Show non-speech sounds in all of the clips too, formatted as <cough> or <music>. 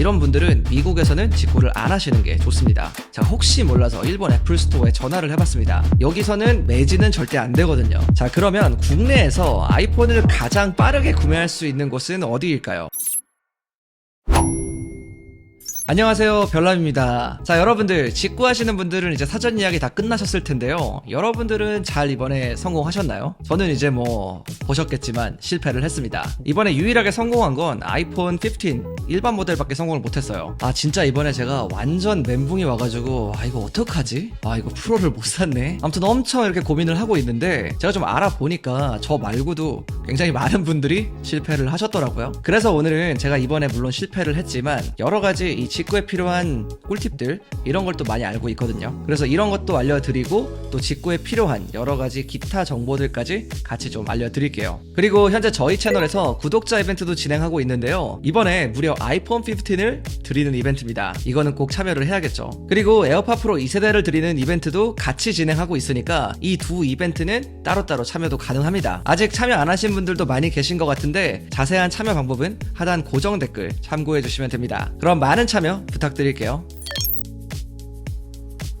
이런 분들은 미국에서는 직구를 안 하시는 게 좋습니다. 자, 혹시 몰라서 일본 애플 스토어에 전화를 해봤습니다. 여기서는 매진은 절대 안 되거든요. 자, 그러면 국내에서 아이폰을 가장 빠르게 구매할 수 있는 곳은 어디일까요? 안녕하세요 별남입니다. 자 여러분들 직구하시는 분들은 이제 사전 예약이 다 끝나셨을 텐데요. 여러분들은 잘 이번에 성공하셨나요? 저는 이제 뭐 보셨겠지만 실패를 했습니다. 이번에 유일하게 성공한 건 아이폰 15 일반 모델밖에 성공을 못했어요. 아 진짜 이번에 제가 완전 멘붕이 와가지고 아 이거 어떡하지? 아 이거 프로를 못 샀네. 아무튼 엄청 이렇게 고민을 하고 있는데 제가 좀 알아보니까 저 말고도 굉장히 많은 분들이 실패를 하셨더라고요 그래서 오늘은 제가 이번에 물론 실패를 했지만 여러 가지 이 직구에 필요한 꿀팁들 이런 걸 또 많이 알고 있거든요. 그래서 이런 것도 알려드리고 또 직구에 필요한 여러 가지 기타 정보들까지 같이 좀 알려드릴게요. 그리고 현재 저희 채널에서 구독자 이벤트도 진행하고 있는데요. 이번에 무려 아이폰 15을 드리는 이벤트입니다. 이거는 꼭 참여를 해야겠죠. 그리고 에어팟 프로 2세대를 드리는 이벤트도 같이 진행하고 있으니까 이 두 이벤트는 따로따로 참여도 가능합니다. 아직 참여 안 하신 분 들도 많이 계신 것 같은데 자세한 참여 방법은 하단 고정 댓글 참고해 주시면 됩니다. 그럼 많은 참여 부탁드릴게요.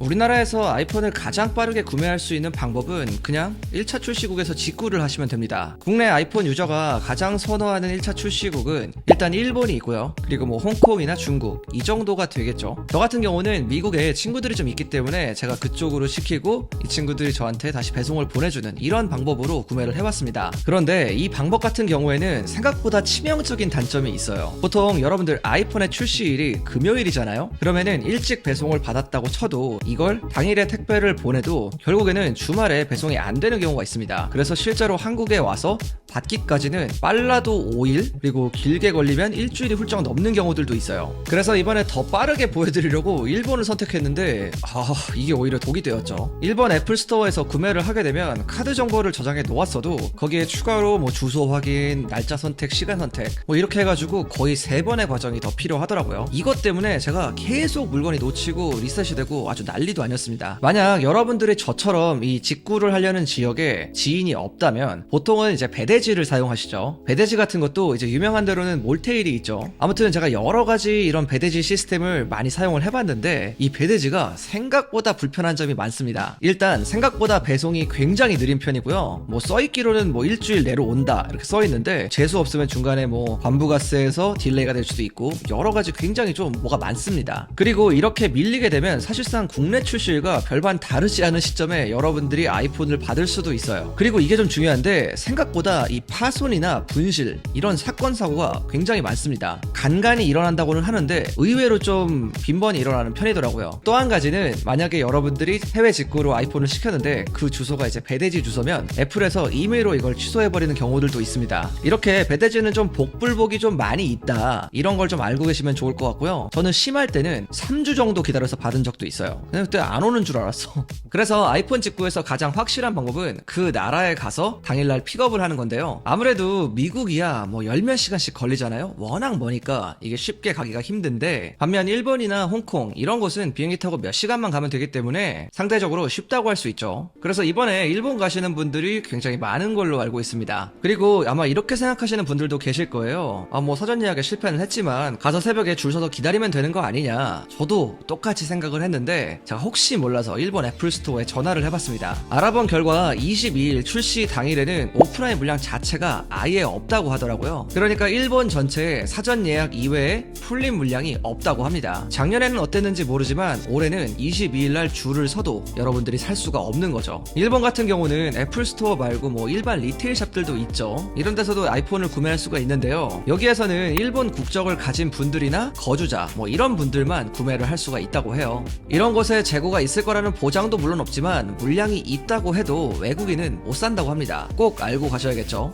우리나라에서 아이폰을 가장 빠르게 구매할 수 있는 방법은 그냥 1차 출시국에서 직구를 하시면 됩니다. 국내 아이폰 유저가 가장 선호하는 1차 출시국은 일단 일본이 있고요. 그리고 뭐 홍콩이나 중국 이 정도가 되겠죠. 저 같은 경우는 미국에 친구들이 좀 있기 때문에 제가 그쪽으로 시키고 이 친구들이 저한테 다시 배송을 보내주는 이런 방법으로 구매를 해왔습니다. 그런데 이 방법 같은 경우에는 생각보다 치명적인 단점이 있어요. 보통 여러분들 아이폰의 출시일이 금요일이잖아요. 그러면은 일찍 배송을 받았다고 쳐도 이걸 당일에 택배를 보내도 결국에는 주말에 배송이 안 되는 경우가 있습니다. 그래서 실제로 한국에 와서 받기까지는 빨라도 5일 그리고 길게 걸리면 일주일이 훌쩍 넘는 경우들도 있어요. 그래서 이번에 더 빠르게 보여드리려고 일본을 선택했는데 아 이게 오히려 독이 되었죠. 일본 애플 스토어에서 구매를 하게 되면 카드 정보를 저장해 놓았어도 거기에 추가로 뭐 주소 확인, 날짜 선택, 시간 선택 뭐 이렇게 해가지고 거의 세 번의 과정이 더 필요하더라고요. 이것 때문에 제가 계속 물건이 놓치고 리셋이 되고 아주 난리도 아니었습니다. 만약 여러분들이 저처럼 이 직구를 하려는 지역에 지인이 없다면 보통은 이제 배대지를 사용하시죠. 배대지 같은 것도 이제 유명한 대로는 몰테일이 있죠. 아무튼 제가 여러 가지 이런 배대지 시스템을 많이 사용을 해봤는데 이 배대지가 생각보다 불편한 점이 많습니다. 일단 생각보다 배송이 굉장히 느린 편이고요. 뭐 써있기로는 뭐 일주일 내로 온다 이렇게 써있는데 재수 없으면 중간에 뭐 관부가스에서 딜레이가 될 수도 있고 여러 가지 굉장히 좀 뭐가 많습니다. 그리고 이렇게 밀리게 되면 사실상 국내 출시일과 별반 다르지 않은 시점에 여러분들이 아이폰을 받을 수도 있어요. 그리고 이게 좀 중요한데 생각보다 이 파손이나 분실 이런 사건 사고가 굉장히 많습니다. 간간히 일어난다고는 하는데 의외로 좀 빈번히 일어나는 편이더라고요. 또 한 가지는 만약에 여러분들이 해외 직구로 아이폰을 시켰는데 그 주소가 이제 배대지 주소면 애플에서 임의로 이걸 취소해버리는 경우들도 있습니다. 이렇게 배대지는 좀 복불복이 좀 많이 있다. 이런 걸 좀 알고 계시면 좋을 것 같고요. 저는 심할 때는 3주 정도 기다려서 받은 적도 있어요. 그때 안 오는 줄 알았어. <laughs> 그래서 아이폰 직구에서 가장 확실한 방법은 그 나라에 가서 당일날 픽업을 하는 건데요. 아무래도 미국이야 뭐 열몇 시간씩 걸리잖아요. 워낙 머니까 이게 쉽게 가기가 힘든데 반면 일본이나 홍콩 이런 곳은 비행기 타고 몇 시간만 가면 되기 때문에 상대적으로 쉽다고 할 수 있죠. 그래서 이번에 일본 가시는 분들이 굉장히 많은 걸로 알고 있습니다. 그리고 아마 이렇게 생각하시는 분들도 계실 거예요. 아 뭐 사전 예약에 실패는 했지만 가서 새벽에 줄 서서 기다리면 되는 거 아니냐. 저도 똑같이 생각을 했는데 제가 혹시 몰라서 일본 애플 스토어에 전화를 해봤습니다. 알아본 결과 22일 출시 당일에는 오프라인 물량 자체가 아예 없다고 하더라고요. 그러니까 일본 전체에 사전 예약 이외에 풀린 물량이 없다고 합니다. 작년에는 어땠는지 모르지만 올해는 22일 날 줄을 서도 여러분들이 살 수가 없는 거죠. 일본 같은 경우는 애플 스토어 말고 뭐 일반 리테일 샵들도 있죠. 이런 데서도 아이폰을 구매할 수가 있는데요. 여기에서는 일본 국적을 가진 분들이나 거주자 뭐 이런 분들만 구매를 할 수가 있다고 해요. 이런 곳에 재고가 있을 거라는 보장도 물론 없지만 물량이 있다고 해도 외국인은 못 산다고 합니다. 꼭 알고 가셔야겠죠.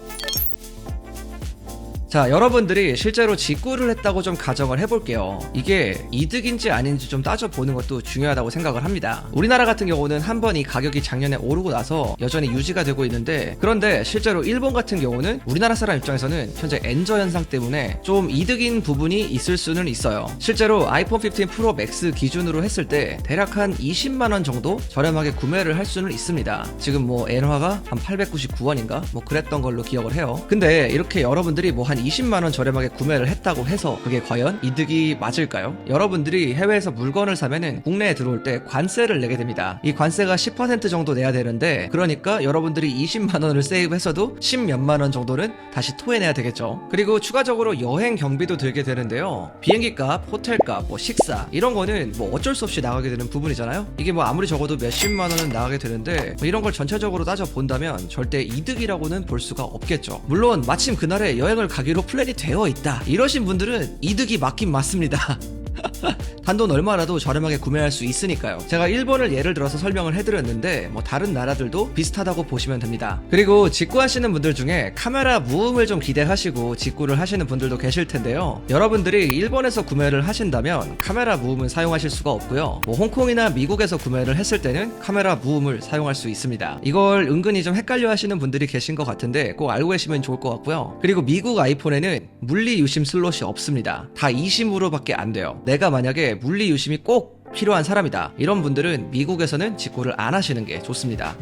자, 여러분들이 실제로 직구를 했다고 좀 가정을 해볼게요. 이게 이득인지 아닌지 좀 따져보는 것도 중요하다고 생각을 합니다. 우리나라 같은 경우는 한 번 이 가격이 작년에 오르고 나서 여전히 유지가 되고 있는데, 그런데 실제로 일본 같은 경우는 우리나라 사람 입장에서는 현재 엔저 현상 때문에 좀 이득인 부분이 있을 수는 있어요. 실제로 아이폰 15 프로 맥스 기준으로 했을 때 대략 한 20만원 정도 저렴하게 구매를 할 수는 있습니다. 지금 뭐 엔화가 한 899원인가? 뭐 그랬던 걸로 기억을 해요. 근데 이렇게 여러분들이 뭐한 20만원 저렴하게 구매를 했다고 해서 그게 과연 이득이 맞을까요? 여러분들이 해외에서 물건을 사면은 국내에 들어올 때 관세를 내게 됩니다. 이 관세가 10% 정도 내야 되는데 그러니까 여러분들이 20만원을 세이브했어도 10몇만원 정도는 다시 토해내야 되겠죠. 그리고 추가적으로 여행 경비도 들게 되는데요. 비행기 값, 호텔 값, 뭐 식사 이런 거는 뭐 어쩔 수 없이 나가게 되는 부분이잖아요. 이게 뭐 아무리 적어도 몇십만 원은 나가게 되는데 뭐 이런 걸 전체적으로 따져 본다면 절대 이득이라고는 볼 수가 없겠죠. 물론 마침 그날에 여행을 가기로 플랜이 되어 있다. 이러신 분들은 이득이 맞긴 맞습니다. <laughs> <laughs> 단돈 얼마라도 저렴하게 구매할 수 있으니까요. 제가 일본을 예를 들어서 설명을 해드렸는데 뭐 다른 나라들도 비슷하다고 보시면 됩니다. 그리고 직구하시는 분들 중에 카메라 무음을 좀 기대하시고 직구를 하시는 분들도 계실 텐데요. 여러분들이 일본에서 구매를 하신다면 카메라 무음은 사용하실 수가 없고요. 뭐 홍콩이나 미국에서 구매를 했을 때는 카메라 무음을 사용할 수 있습니다. 이걸 은근히 좀 헷갈려 하시는 분들이 계신 것 같은데 꼭 알고 계시면 좋을 것 같고요. 그리고 미국 아이폰에는 물리 유심 슬롯이 없습니다. 다 이심으로밖에 안 돼요. 내가 만약에 물리 유심이 꼭 필요한 사람이다. 이런 분들은 미국에서는 직구를 안 하시는 게 좋습니다.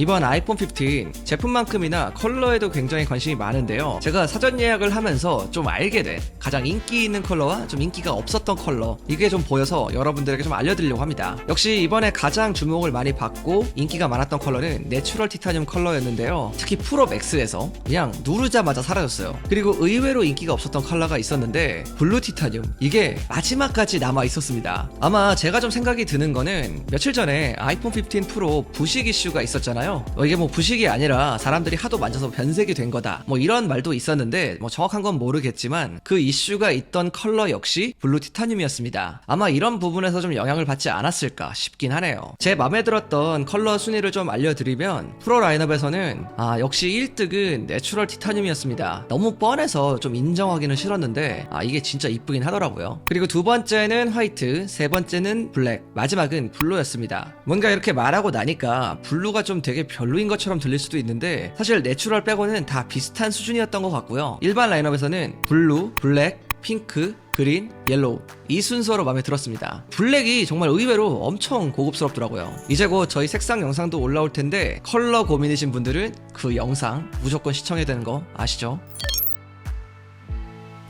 이번 아이폰 15 제품만큼이나 컬러에도 굉장히 관심이 많은데요. 제가 사전 예약을 하면서 좀 알게 된 가장 인기 있는 컬러와 좀 인기가 없었던 컬러 이게 좀 보여서 여러분들에게 좀 알려드리려고 합니다. 역시 이번에 가장 주목을 많이 받고 인기가 많았던 컬러는 내추럴 티타늄 컬러였는데요. 특히 프로 맥스에서 그냥 누르자마자 사라졌어요. 그리고 의외로 인기가 없었던 컬러가 있었는데 블루 티타늄 이게 마지막까지 남아 있었습니다. 아마 제가 좀 생각이 드는 거는 며칠 전에 아이폰 15 프로 부식 이슈가 있었잖아요. 어, 이게 뭐 부식이 아니라 사람들이 하도 만져서 변색이 된 거다. 뭐 이런 말도 있었는데 뭐 정확한 건 모르겠지만 그 이슈가 있던 컬러 역시 블루 티타늄이었습니다. 아마 이런 부분에서 좀 영향을 받지 않았을까 싶긴 하네요. 제 마음에 들었던 컬러 순위를 좀 알려드리면 프로 라인업에서는 아 역시 1등은 내추럴 티타늄이었습니다. 너무 뻔해서 좀 인정하기는 싫었는데 아 이게 진짜 이쁘긴 하더라고요. 그리고 두 번째는 화이트, 세 번째는 블랙, 마지막은 블루였습니다. 뭔가 이렇게 말하고 나니까 블루가 좀 되게 별로인 것처럼 들릴 수도 있는데 사실 내추럴 빼고는 다 비슷한 수준이었던 것 같고요. 일반 라인업에서는 블루, 블랙, 핑크, 그린, 옐로우 이 순서로 마음에 들었습니다. 블랙이 정말 의외로 엄청 고급스럽더라고요. 이제 곧 저희 색상 영상도 올라올 텐데 컬러 고민이신 분들은 그 영상 무조건 시청해야 되는 거 아시죠?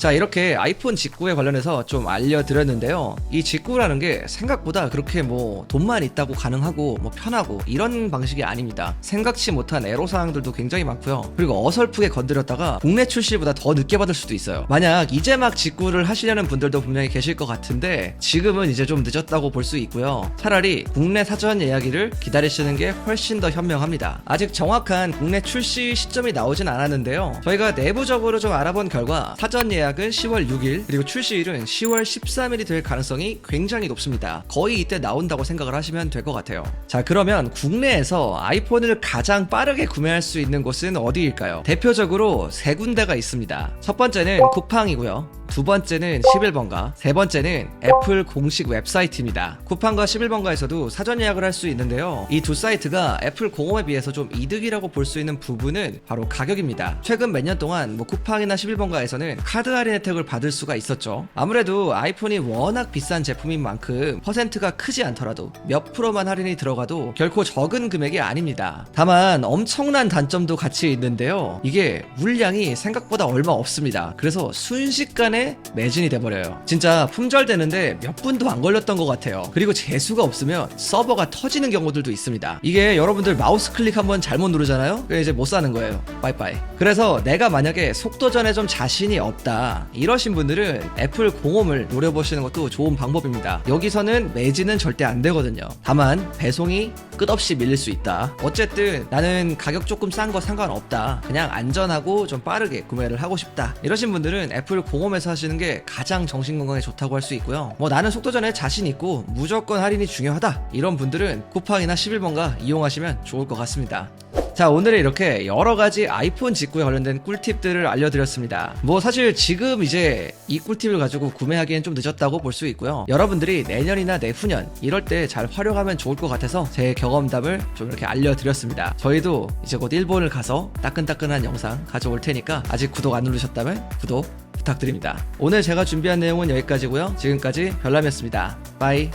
자 이렇게 아이폰 직구에 관련해서 좀 알려드렸는데요. 이 직구라는 게 생각보다 그렇게 뭐 돈만 있다고 가능하고 뭐 편하고 이런 방식이 아닙니다. 생각치 못한 애로사항들도 굉장히 많고요. 그리고 어설프게 건드렸다가 국내 출시보다 더 늦게 받을 수도 있어요. 만약 이제 막 직구를 하시려는 분들도 분명히 계실 것 같은데 지금은 이제 좀 늦었다고 볼 수 있고요. 차라리 국내 사전 예약일을 기다리시는 게 훨씬 더 현명합니다. 아직 정확한 국내 출시 시점이 나오진 않았는데요. 저희가 내부적으로 좀 알아본 결과 사전 예약 예약은 10월 6일 그리고 출시일은 10월 13일이 될 가능성이 굉장히 높습니다. 거의 이때 나온다고 생각을 하시면 될 것 같아요. 자 그러면 국내에서 아이폰을 가장 빠르게 구매할 수 있는 곳은 어디일까요? 대표적으로 세 군데가 있습니다. 첫 번째는 쿠팡이고요. 두 번째는 11번가, 세 번째는 애플 공식 웹사이트입니다. 쿠팡과 11번가에서도 사전 예약을 할 수 있는데요. 이 두 사이트가 애플 공홈에 비해서 좀 이득이라고 볼 수 있는 부분은 바로 가격입니다. 최근 몇 년 동안 뭐 쿠팡이나 11번가에서는 카드 할인 혜택을 받을 수가 있었죠. 아무래도 아이폰이 워낙 비싼 제품인 만큼 퍼센트가 크지 않더라도 몇 프로만 할인이 들어가도 결코 적은 금액이 아닙니다. 다만 엄청난 단점도 같이 있는데요. 이게 물량이 생각보다 얼마 없습니다. 그래서 순식간에 매진이 돼버려요. 진짜 품절되는데 몇 분도 안 걸렸던 것 같아요. 그리고 재수가 없으면 서버가 터지는 경우들도 있습니다. 이게 여러분들 마우스 클릭 한번 잘못 누르잖아요? 그럼 이제 못 사는 거예요. 빠이빠이. 그래서 내가 만약에 속도전에 좀 자신이 없다. 이러신 분들은 애플 공홈을 노려보시는 것도 좋은 방법입니다. 여기서는 매진은 절대 안 되거든요. 다만 배송이 끝없이 밀릴 수 있다. 어쨌든 나는 가격 조금 싼 거 상관없다. 그냥 안전하고 좀 빠르게 구매를 하고 싶다. 이러신 분들은 애플 공홈에서 하시는 게 가장 정신 건강에 좋다고 할 수 있고요. 뭐 나는 속도전에 자신 있고 무조건 할인이 중요하다. 이런 분들은 쿠팡이나 11번가 이용하시면 좋을 것 같습니다. 자 오늘은 이렇게 여러 가지 아이폰 직구에 관련된 꿀팁들을 알려드렸습니다. 뭐 사실 지금 이제 이 꿀팁을 가지고 구매하기엔 좀 늦었다고 볼 수 있고요. 여러분들이 내년이나 내후년 이럴 때 잘 활용하면 좋을 것 같아서 제 경험담을 좀 이렇게 알려드렸습니다. 저희도 이제 곧 일본을 가서 따끈따끈한 영상 가져올 테니까 아직 구독 안 누르셨다면 구독 부탁드립니다. 오늘 제가 준비한 내용은 여기까지고요. 지금까지 별남이었습니다. 빠이.